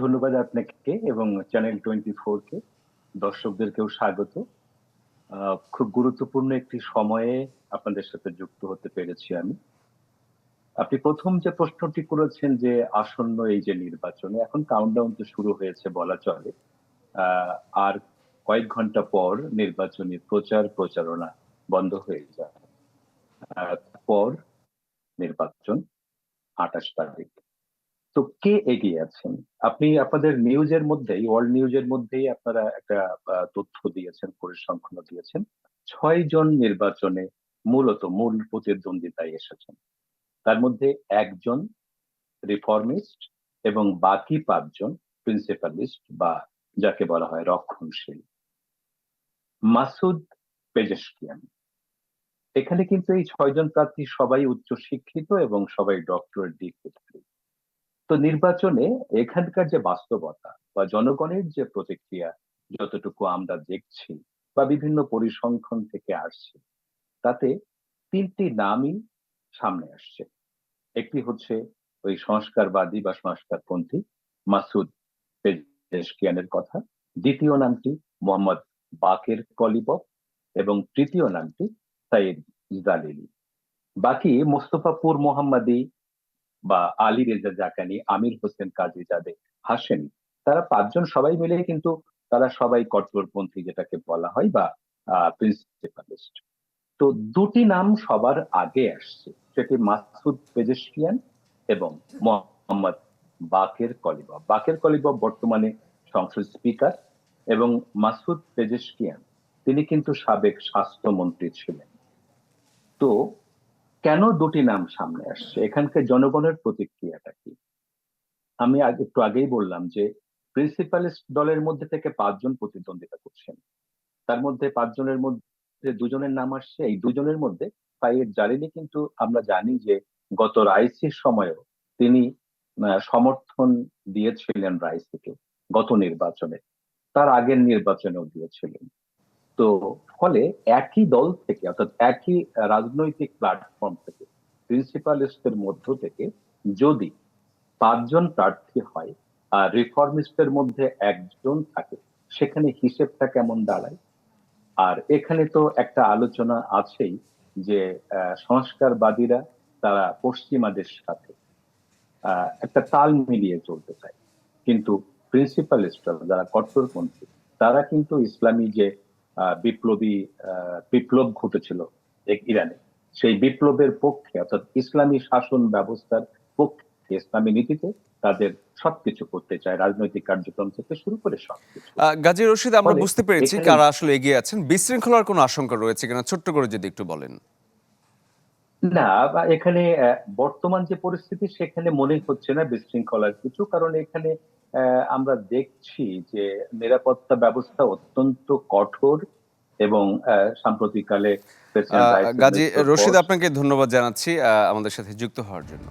ধন্যবাদ আপনাকে এবং চ্যানেল 24 কে দর্শকদেরকেও স্বাগত। খুব গুরুত্বপূর্ণ একটি সময়ে আপনাদের সাথে যুক্ত হতে পেরেছি আমি। আপনি প্রথম যে প্রশ্নটি করেছেন যে আসন্ন এই যে নির্বাচনে, এখন কাউন্টডাউন তো শুরু হয়েছে বলা চলে। আর কয়েক ঘণ্টা পর নির্বাচনী প্রচার প্রচারণা বন্ধ হয়ে যায়। পর নির্বাচন ২৮ তারিখ। তো কে এগিয়ে আছেন? আপনি আপনাদের নিউজের মধ্যেই ওয়ার্ল্ড নিউজের মধ্যেই আপনারা একটা তথ্য দিয়েছেন, পরিসংখ্যানও দিয়েছেন। ৬ জন নির্বাচনে মূলত মূল প্রতিদ্বন্দ্বিতায় এসেছেন। তার মধ্যে একজন রিফর্মিস্ট এবং বাকি পাঁচজন প্রিন্সিপালিস্ট বা যাকে বলা হয় রক্ষণশীল। Masoud Pezeshkian. এখানে কিন্তু এই ছয়জন প্রার্থী সবাই উচ্চশিক্ষিত এবং সবাই ডক্টরেট ডিগ্রিধারী। তো নির্বাচনে এখানকার যে বাস্তবতা বা জনগণের যে প্রতিক্রিয়া যতটুকু আমরা দেখছি বা বিভিন্ন পরিসংখ্যান থেকে আসছে, তাতে ৩ টি নামই সামনে আসছে। একটি হচ্ছে ওই সংস্কারবাদী বা সংস্কারপন্থী মাসুদ পেজেশকিয়ানের কথা। দ্বিতীয় নামটি মোহাম্মদ বাকের কলিবফ এবং তৃতীয় নামটি সাইদ জালিলি। বাকি মোস্তফাপুর মোহাম্মদী বা আলী রেজা জাকানি, আমির হোসেন কাজীজাদে, হাশেমি তারা পাঁচজন সবাই মিলে কিন্তু তারা সবাই কট্টরপন্থী যেটাকে বলা হয় বা প্রিন্সিপালিস্ট। তো ২ টি নাম সবার আগে আসছে। সেটি মাসুদ পেজেশকিয়ান এবং Mohammad Bagher Ghalibaf. Bagher Ghalibaf বর্তমানে সংসদ স্পিকার এবং মাসুদ পেজেশকিয়ান তিনি কিন্তু সাবেক স্বাস্থ্যমন্ত্রী ছিলেন। তো কেন দুটি নাম সামনে আসছে? এখানকার জনগণের প্রতিক্রিয়াটা কি? আমি একটু আগেই বললাম যে প্রিন্সিপাল দলের মধ্যে থেকে ৫ জন প্রতিদ্বন্দ্বিতা করছেন। তার মধ্যে ৫ জনের মধ্যে দুজনের নাম আসছে। এই ২ জনের মধ্যে সাইয়েদ জালিলি কিন্তু আমরা জানি যে গত রাইসির সময়ও তিনি সমর্থন দিয়েছিলেন রাইসিকে গত নির্বাচনে। তার আগের নির্বাচনেও দিয়েছিলেন। তো ফলে একই দল থেকে অর্থাৎ একই রাজনৈতিক প্ল্যাটফর্ম থেকে প্রিন্সিপালিস্টদের মধ্য থেকে যদি ৫ জন প্রার্থী হয় আর রিফর্মিস্টের মধ্যে ১ জন থাকে, সেখানে হিসেবটা কেমন দাঁড়ায়? আর এখানে তো একটা আলোচনা আছেই যে সংস্কারবাদীরা তারা পশ্চিমাদের সাথে একটা তাল মিলিয়ে চলতে চায়। কিন্তু প্রিন্সিপালিস্টরা যারা কট্টরপন্থী তারা কিন্তু ইসলামী যে বিপ্লবী বিপ্লব ঘটেছিল এক ইরানে, সেই বিপ্লবের পক্ষে অর্থাৎ ইসলামী শাসন ব্যবস্থার পক্ষে ইসলামী নীতিতে তাদের সবকিছু করতে চায়। রাজনৈতিক কার্যক্রম থেকে শুরু করে সব গাজী রশিদ আমরা বুঝতে পেরেছি কারা আসলে এগিয়ে আছেন। বিশৃঙ্খলার কোনো আশঙ্কা রয়েছে কিনা ছোট্ট করে যদি একটু বলেন। না, বা এখানে বর্তমান যে পরিস্থিতি সেখানে মনে হচ্ছে না বিশৃঙ্খলার কিছু। কারণ এখানে আমরা দেখছি যে নিরাপত্তা ব্যবস্থা অত্যন্ত কঠোর এবং সাম্প্রতিককালে গাজী রশিদ আপনাকে ধন্যবাদ জানাচ্ছি আমাদের সাথে যুক্ত হওয়ার জন্য।